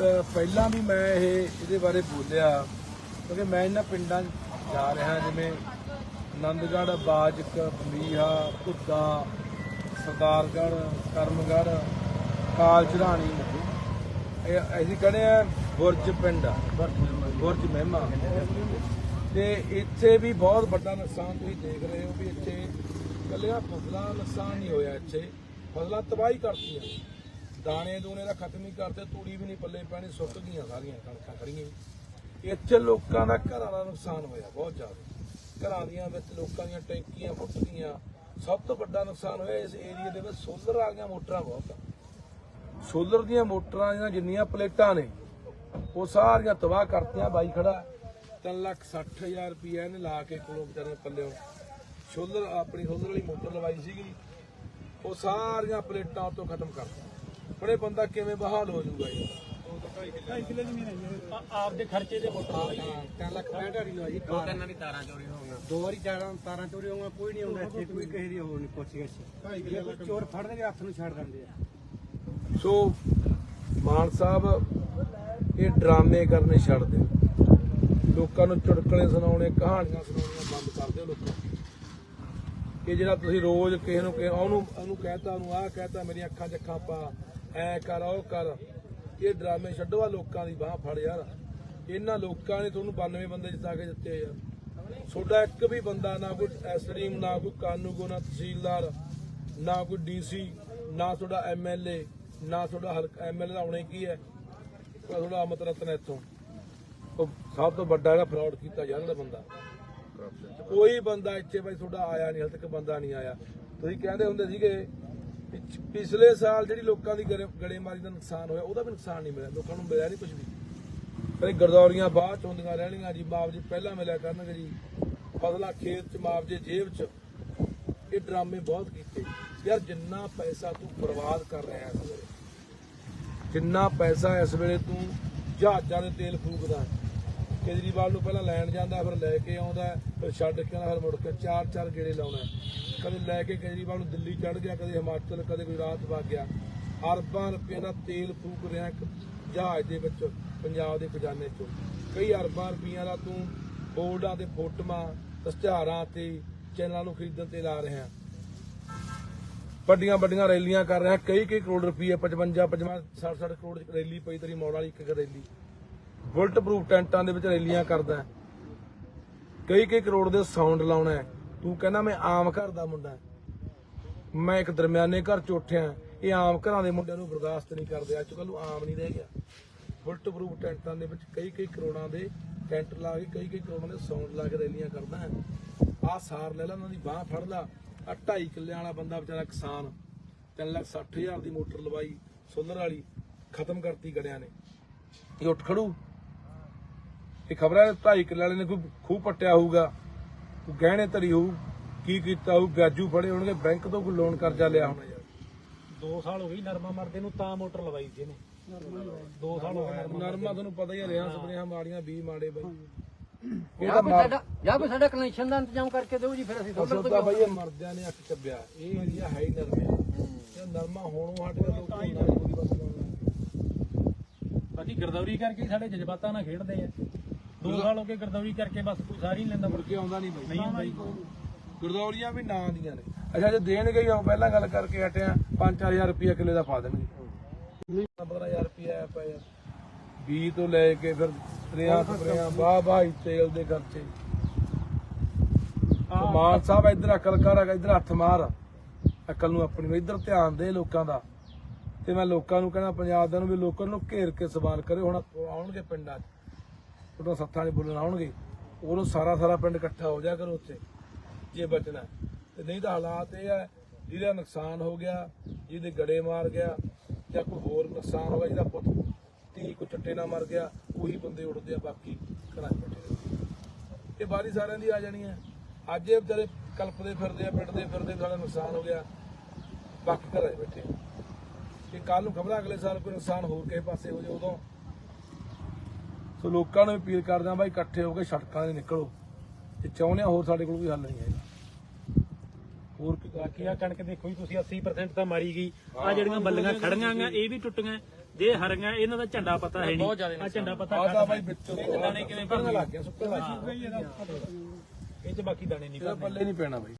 ਪਹਿਲਾਂ ਵੀ ਮੈਂ ਇਹ ਇਹਦੇ ਬਾਰੇ ਬੋਲਿਆ, ਕਿਉਂਕਿ ਮੈਂ ਇਹਨਾਂ ਪਿੰਡਾਂ ਜਾ ਰਿਹਾ, ਜਿਵੇਂ ਆਨੰਦਗੜ੍ਹ, ਬਾਜਕ ਬੰਬੀਹਾ ਘੁੱਦਾ ਸਰਦਾਰਗੜ੍ਹ, ਕਰਮਗੜ੍ਹ ਕਾਲਚਰਾਣੀ ਇਹ ਅਸੀਂ ਕਹਿੰਦੇ ਆ ਬੁਰਜ ਪਿੰਡ ਆ, ਬੁਰਜ ਮਹਿਮਾ। ਤੇ ਇੱਥੇ ਵੀ ਬਹੁਤ ਵੱਡਾ ਨੁਕਸਾਨ ਤੁਸੀਂ ਦੇਖ ਰਹੇ ਹੋ ਵੀ ਇੱਥੇ ਕੱਲਿਆ ਫਸਲਾਂ ਦਾ ਨੁਕਸਾਨ ਨਹੀਂ ਹੋਇਆ ਇੱਥੇ। ਫਸਲਾਂ ਤਬਾਹੀ ਕਰਤੀਆਂ। ਦਾਣੇ ਦੂਣੇ ਦਾ ਖਤਮ ਹੀ ਕਰਤੇ, ਤੂੜੀ ਵੀ ਨਹੀਂ ਪੱਲੇ ਪੈਣੀ ਸੁੱਕ ਗਈਆਂ ਸਾਰੀਆਂ ਕਣਕਾਂ ਖੜੀਆਂ ਇੱਥੇ ਲੋਕਾਂ ਦਾ ਘਰਾਂ ਦਾ ਨੁਕਸਾਨ ਹੋਇਆ ਬਹੁਤ ਜ਼ਿਆਦਾ। ਘਰਾਂ ਦੀਆਂ ਵਿੱਚ ਲੋਕਾਂ ਦੀਆਂ ਟੈਂਕੀਆਂ ਫੁੱਟ ਗਈਆਂ। ਸਭ ਤੋਂ ਵੱਡਾ ਨੁਕਸਾਨ ਹੋਇਆ ਇਸ ਏਰੀਆ ਦੇ ਵਿੱਚ ਸੋਲਰ ਆ ਗਈਆਂ ਮੋਟਰਾਂ ਬਹੁਤ ਸੋਲਰ ਦੀਆਂ ਮੋਟਰਾਂ ਦੀਆਂ ਜਿੰਨੀਆਂ ਪਲੇਟਾਂ ਨੇ, ਉਹ ਸਾਰੀਆਂ ਤਬਾਹ ਕਰਤੀਆਂ, ਬਾਈ ਖੜਾ। 3 ਲੱਖ 60 ਹਜ਼ਾਰ ਰੁਪਏ ਇਹਨੇ ਲਾ ਕੇ ਕੋਲੋਂ ਵਿਚਾਰੇ ਪੱਲਿਓ। ਸੋਲਰ, ਆਪਣੀ ਸੋਲਰ ਵਾਲੀ ਮੋਟਰ ਲਵਾਈ ਸੀਗੀ। ਉਹ ਸਾਰੀਆਂ ਪਲੇਟਾਂ ਉਤੋਂ ਖਤਮ ਕਰਤੀਆਂ। ਬੜੇ ਬੰਦਾ ਕਿਵੇਂ ਬਹਾਲ ਹੋ ਜਾਊਗਾ ਇਹ ਆਪਦੇ ਖਰਚੇ ਦੇ ਮੋਟਰ 3 ਲੱਖ 65 ਹਜ਼ਾਰ ਲਵਾਈ ਦੋ ਤਿੰਨ ਦੀ ਤਾਰਾਂ ਚੋਰੀ ਹੋ ਗਈਆਂ। ਦੋ ਵਾਰੀ ਤਾਰਾਂ ਤਾਰਾਂ ਚੋਰੀ ਹੋਊਗਾ ਕੋਈ ਨਹੀਂ ਆਉਂਦਾ ਇੱਥੇ ਕੋਈ ਕਿਸੇ ਦੀ ਹੋਰ ਨਹੀਂ ਪੁੱਛ ਗਿਆ ਚੋਰ ਫੜਦੇ ਨੇ ਹੱਥ ਨੂੰ ਛੱਡ ਦਿੰਦੇ ਆ। ਸੋ ਮਾਨ ਸਾਹਿਬ ਇਹ ਡਰਾਮੇ ਕਰਨੇ ਛੱਡ ਦਿਓ। ਲੋਕਾਂ ਨੂੰ ਚੁਟਕਲੇ ਸੁਣਾਉਣੇ ਕਹਾਣੀਆਂ ਸੁਣਾਉਣੀਆਂ ਬੰਦ ਕਰ ਦਿਓ ਲੋਕਾਂ। ਇਹ ਜਿਹੜਾ ਤੁਸੀਂ ਰੋਜ਼ ਕਿਸੇ ਨੂੰ ਉਹਨੂੰ ਉਹਨੂੰ ਕਹਿਤਾ ਉਹਨੂੰ ਆਹ ਕਹਿਤਾ ਮੇਰੀਆਂ ਅੱਖਾਂ 'ਚ ਅੱਖਾਂ ਪਾ। ਐ ਕਰ ਉਹ ਕਰ। ਇਹ ਡਰਾਮੇ ਛੱਡੋ ਆ ਲੋਕਾਂ ਦੀ ਬਾਹ ਫੜ ਯਾਰ। ਇਹਨਾਂ ਲੋਕਾਂ ਨੇ ਤੁਹਾਨੂੰ 92 ਬੰਦੇ ਜਿਤਾ ਕੇ ਦਿੱਤੇ ਯਾਰ ਤੁਹਾਡਾ ਇੱਕ ਵੀ ਬੰਦਾ ਨਾ ਕੋਈ ਐਸਡੀਐਮ ਨਾ ਕੋਈ ਕਾਨੂੰਗੋ, ਨਾ ਤਹਿਸੀਲਦਾਰ, ਨਾ ਕੋਈ ਡੀਸੀ, ਨਾ ਤੁਹਾਡਾ ਐਮਐਲਏ, ਨਾ ਤੁਹਾਡਾ ਹਲਕਾ ਐਮਐਲਏ ਦਾ ਆਉਣੇ ਕੀ ਹੈ? ਤੁਹਾਡਾ ਅਮਤ ਰਤਨ ਹੈ ਇੱਥੋਂ। ਉਹ ਸਭ ਤੋਂ ਵੱਡਾ ਹੈਗਾ ਫਰਾਡ ਕੀਤਾ ਯਾਰ ਜਿਹੜਾ ਬੰਦਾ। ਕੋਈ ਬੰਦਾ ਇੱਥੇ ਬਾਈ ਤੁਹਾਡਾ ਆਇਆ ਨਹੀਂ, ਹਲ ਤੱਕ ਬੰਦਾ ਨਹੀਂ ਆਇਆ। ਤੁਸੀਂ ਕਹਿੰਦੇ ਹੁੰਦੇ ਸੀਗੇ ਪਿਛਲੇ ਸਾਲ ਜਿਹੜੀ ਲੋਕਾਂ ਦੀ ਗੜੇ- ਗੜੇਮਾਰੀ ਦਾ ਨੁਕਸਾਨ ਹੋਇਆ, ਉਹਦਾ ਵੀ ਨੁਕਸਾਨ ਨਹੀਂ ਮਿਲਿਆ। ਲੋਕਾਂ ਨੂੰ ਮਿਲਿਆ ਨਹੀਂ ਕੁਝ ਵੀ। ਕਦੇ ਗਰਦੌਰੀਆਂ ਬਾਅਦ ਚ ਹੁੰਦੀਆਂ ਰਹਿਣੀਆਂ ਜੀ, ਮੁਆਵਜ਼ੇ ਪਹਿਲਾਂ ਮਿਲਿਆ ਕਰਨਗੇ ਜੀ। ਫਸਲਾਂ ਖੇਤ ਚ, ਮੁਆਵਜ਼ੇ ਜੇਬ ਚ। ਇਹ ਡਰਾਮੇ ਬਹੁਤ ਕੀਤੇ। ਯਾਰ, ਜਿੰਨਾ ਪੈਸਾ ਤੂੰ ਬਰਬਾਦ ਕਰ ਰਿਹਾ ਇਸ ਵੇਲੇ, ਜਿੰਨਾ ਪੈਸਾ ਇਸ ਵੇਲੇ ਤੂੰ ਜਹਾਜ਼ਾਂ ਦੇ ਤੇਲ ਫੂਕਦਾ ਕੇਜਰੀਵਾਲ ਨੂੰ ਪਹਿਲਾਂ ਲੈਣ ਜਾਂਦਾ, ਫਿਰ ਲੈ ਕੇ ਆਉਂਦਾ, ਫਿਰ ਛੱਡ ਕੇ ਆਉਂਦਾ, ਫਿਰ ਮੁੜ ਕੇ ਚਾਰ ਚਾਰ ਗੇੜੇ ਲਾਉਣਾ। ਕਦੇ ਲੈ ਕੇ ਕੇਜਰੀਵਾਲ ਨੂੰ ਦਿੱਲੀ ਚੜ ਗਿਆ, ਕਦੇ ਹਿਮਾਚਲ, ਕਦੇ ਗੁਜਰਾਤ ਵਗ ਗਿਆ। ਅਰਬਾਂ ਰੁਪਏ ਦਾ ਤੇਲ ਫੂਕ ਰਿਹਾ ਇੱਕ ਜਹਾਜ਼ ਦੇ ਵਿੱਚ, ਪੰਜਾਬ ਦੇ ਖਜ਼ਾਨੇ ਚੋਂ। ਕਈ ਅਰਬਾਂ ਰੁਪਈਆਂ ਦਾ ਤੂੰ ਬੋਰਡਾਂ ਤੇ ਫੋਟੋਆਂ ਇਸ਼ਤਿਹਾਰਾਂ ਤੇ ਚੈਨਲਾਂ ਨੂੰ ਖਰੀਦਣ ਤੇ ਲਾ ਰਿਹਾ। ਵੱਡੀਆਂ ਵੱਡੀਆਂ ਰੈਲੀਆਂ ਕਰ ਰਿਹਾ। ਕਈ ਕਈ ਕਰੋੜ ਰੁਪਏ 55 55 60 60 ਕਰੋੜ ਰੈਲੀ ਪਈ ਤੇਰੀ ਮੌੜ ਵਾਲੀ ਇੱਕ ਰੈਲੀ। ਬੁਲਟ ਪ੍ਰੂਫ ਟੈਂਟਾਂ ਦੇ ਵਿੱਚ ਰੈਲੀਆਂ ਕਰਦਾ ਕਈ ਕਈ ਕਰੋੜ ਦੇ ਸਾਊਂਡ ਲਾਉਣਾ ਤੂੰ ਕਹਿੰਦਾ ਮੈਂ ਆਮ ਘਰ ਦਾ ਮੁੰਡਾ ਮੈਂ ਇੱਕ ਦਰਮਿਆਨੇ ਘਰ ਚ ਉੱਠਿਆ ਇਹ ਆਮ ਘਰਾਂ ਦੇ ਮੁੰਡਿਆਂ ਨੂੰ ਬਰਦਾਸ਼ਤ ਨਹੀਂ ਕਰਦੇ। ਅੱਜ ਕੱਲ੍ਹ ਆਮ ਨਹੀਂ ਰਹਿ ਗਿਆ। ਬੁਲਟ ਪ੍ਰੂਫ ਟੈਂਟਾਂ ਦੇ ਵਿੱਚ ਕਈ ਕਈ ਕਰੋੜਾਂ ਦੇ ਟੈਂਟ ਲਾ ਕੇ ਕਈ ਕਈ ਕਰੋੜਾਂ ਦੇ ਸਾਊਂਡ ਲਾ ਕੇ ਰੈਲੀਆਂ ਕਰਦਾ ਹੈ। ਆਹ ਸਾਰ ਲੈ ਲੈ, ਉਹਨਾਂ ਦੀ ਬਾਹ ਫੜ ਲਾ। ਆ ਢਾਈ ਕਿੱਲਿਆਂ ਵਾਲਾ ਬੰਦਾ ਵਿਚਾਰਾ ਕਿਸਾਨ। 3 ਲੱਖ 60 ਹਜ਼ਾਰ ਦੀ ਮੋਟਰ ਲਵਾਈ, ਸੋਲਰ ਵਾਲੀ ਖਤਮ ਕਰਤੀ ਗੜਿਆਂ ਨੇ। ਇਹ ਉੱਠ ਖੜੂ। ਇਹ ਖਬਰਾਂ ਢਾਈ ਕਿੱਲੇ ਵਾਲੇ ਨੇ ਕੋਈ ਖੂਹ ਪੱਟਿਆ ਹੋਊਗਾ ਕੋਈ ਗਹਿਣੇ ਧਰੀ ਹੋਊ ਕੀ ਕੀਤਾ ਹੋਊ ਵਿਆਜੂ ਫੜੇ ਹੋਣਗੇ ਬੈਂਕ ਤੋਂ ਕੋਈ ਲੋਨ ਕਰਜ਼ਾ ਲਿਆ ਹੋਣਾ ਯਾਰ। 2 ਸਾਲ ਹੋ ਗਏ ਨਰਮਾ ਮਰਦੇ ਨੂੰ ਤਾਂ ਮੋਟਰ ਲਵਾਈ ਸੀ ਇਹਨੇ। 2 ਸਾਲ ਹੋ ਗਏ ਨਰਮਾ ਨਰਮਾ ਤੁਹਾਨੂੰ ਪਤਾ ਹੀ ਹੈ ਰਿਆਂ ਸਪਰੇਆਂ ਮਾੜੀਆਂ 20 ਮਾੜੇ ਬਾਈ। ਇਹ ਜਾਂ ਤਾਂ ਕੋਈ ਸਾਡਾ ਜਾਂ ਕੋਈ ਸਾਡਾ ਕਨੈਕਸ਼ਨ ਦਾ ਇੰਤਜ਼ਾਮ ਕਰਕੇ ਦਿਓ ਜੀ ਫਿਰ ਅਸੀਂ ਅਸਲ ਤਾਂ ਬਾਈ ਇਹ ਮਰਦਿਆਂ ਨੇ ਅੱਖ ਚੱਬਿਆ ਇਹ ਏਰੀਆ ਹੈ ਹੀ ਨਰਮੇ ਇਹ ਨਰਮਾ ਹੋਣੋਂ ਹਟ ਗਿਆ ਲੋਕਾਂ ਦੀ ਬਸ। ਬਾਕੀ ਗਰਦੌਰੀ ਕਰਕੇ ਸਾਡੇ ਜਜ਼ਬਾਤਾਂ ਨਾਲ ਖੇਡਦੇ ਆ। 2 ਸਾਲ ਹੋ ਗਏ ਗਰਦੌਰੀ ਕਰਕੇ ਬਸ ਕੋਈ ਸਾਰੀ ਨਹੀਂ ਲੈਂਦਾ। ਮੁੜ ਕੇ ਆਉਂਦਾ ਨਹੀਂ ਬਾਈ। ਨਹੀਂ ਬਾਈ ਗੁਰਦੌਰੀਆਂ ਵੀ ਨਾਂ ਦੀਆਂ ਨੇ। ਅੱਛਾ ਜੇ ਦੇਣਗੇ ਹੀ ਪਹਿਲਾਂ ਗੱਲ ਕਰਕੇ ਹਟਿਆ 5-4000 ਰੁਪਏ ਕਿੱਲੇ ਦਾ ਪਾ ਦੇਣਗੇ। 15000 ਰੁਪਏ ਆਇਆ ਪਿਆ ਯਾਰ। ਬੀ ਤੋਂ ਲੈ ਕੇ ਫਿਰ ਰਿਆਂ ਸਪਰੇਆਂ ਵਾਹ ਵਾਹ ਤੇਲ ਦੇ ਖਰਚੇ। ਮਾਨ ਸਾਹਿਬ ਇੱਧਰ ਅਕਲ ਕਰ ਇੱਧਰ ਹੱਥ ਮਾਰ। ਅਕਲ ਨੂੰ ਆਪਣੀ ਨੂੰ ਇੱਧਰ ਧਿਆਨ ਦੇ ਲੋਕਾਂ ਦਾ। ਤੇ ਮੈਂ ਲੋਕਾਂ ਨੂੰ ਕਹਿੰਦਾ ਪੰਜਾਬ ਦੇ ਨੂੰ ਵੀ ਲੋਕਾਂ ਨੂੰ ਘੇਰ ਕੇ ਸਵਾਲ ਕਰੇ ਹੁਣ ਆਉਣਗੇ ਪਿੰਡਾਂ 'ਚ। ਉਹਨਾਂ ਸੱਥਾਂ 'ਚ ਬੋਲਣ ਆਉਣਗੇ ਉਦੋਂ ਸਾਰਾ ਸਾਰਾ ਪਿੰਡ ਇਕੱਠਾ ਹੋ ਜਾ ਕਰੋ ਉੱਥੇ, ਜੇ ਬਚਣਾ ਹੈ। ਤੇ ਨਹੀਂ ਤਾਂ ਹਾਲਾਤ ਇਹ ਹੈ, ਜਿਹਦਾ ਨੁਕਸਾਨ ਹੋ ਗਿਆ, ਜਿਹਦੇ ਗੜੇ ਮਾਰ ਗਿਆ, ਜਾਂ ਕੋਈ ਹੋਰ ਨੁਕਸਾਨ ਹੋ ਗਿਆ, ਜਿਹਦਾ ਪੁੱਤ ਧੀ ਕੋ ਚੱਟੇ ਨਾਲ ਮਰ ਗਿਆ, ਉਹੀ ਬੰਦੇ ਉੱਠਦੇ ਆ, ਬਾਕੀ ਘਰਾਂ 'ਚ ਬੈਠੇ ਇਹ ਬਾਰੀ ਸਾਰਿਆਂ ਦੀ ਆ ਜਾਣੀ ਹੈ ਅੱਜ ਇਹ ਵਿਚਾਰੇ ਕਲਪਦੇ ਫਿਰਦੇ ਆ ਪਿੰਡਦੇ ਫਿਰਦੇ, ਸਾਡਾ ਨੁਕਸਾਨ ਹੋ ਗਿਆ, ਬਾਕੀ ਘਰਾਂ 'ਚ ਬੈਠੇ ਆ। ਤੇ ਕੱਲ ਨੂੰ ਖਬਰਾਂ, ਅਗਲੇ ਸਾਲ ਕੋਈ ਨੁਕਸਾਨ ਹੋਰ ਕਿਸੇ ਪਾਸੇ ਹੋ ਜਾਏ ਉਦੋਂ ਸੋ ਲੋਕਾਂ ਨੂੰ ਅਪੀਲ ਕਰਦੇ ਆ ਬਾਈ ਇਕੱਠੇ ਹੋ ਕੇ ਸੜਕਾਂ 'ਤੇ ਨਿਕਲੋ। ਤੇ ਚਾਹੁੰਦੇ ਆ ਹੋਰ ਸਾਡੇ ਕੋਲ ਕੋਈ ਹੱਲ ਨਹੀਂ ਹੈਗਾ। ਹੋਰ ਕੀ ਬਾਕੀ ਆ ਕਣਕ ਦੇਖੋ ਜੀ ਤੁਸੀਂ 80% ਤਾਂ ਮਾਰੀ ਗਈ। ਆ ਜਿਹੜੀਆਂ ਬੱਲੀਆਂ ਖੜੀਆਂ ਆਂ ਇਹ ਵੀ ਟੁੱਟੀਆਂ। ਜੇ ਹਰੀਆਂ ਇਹਨਾਂ ਦਾ ਝੰਡਾ ਪਤਾ ਹੈ ਨਹੀਂ। ਆ ਝੰਡਾ ਪਤਾ ਤਾਂ ਬਾਈ ਵਿੱਚੋਂ ਦਾਣੇ ਕਿਵੇਂ ਸੁੱਕਣ ਲੱਗ ਗਿਆ ਇਹ ਚ ਬਾਕੀ ਦਾਣੇ ਨਹੀਂ ਪੈਣਾ ਬਾਈ।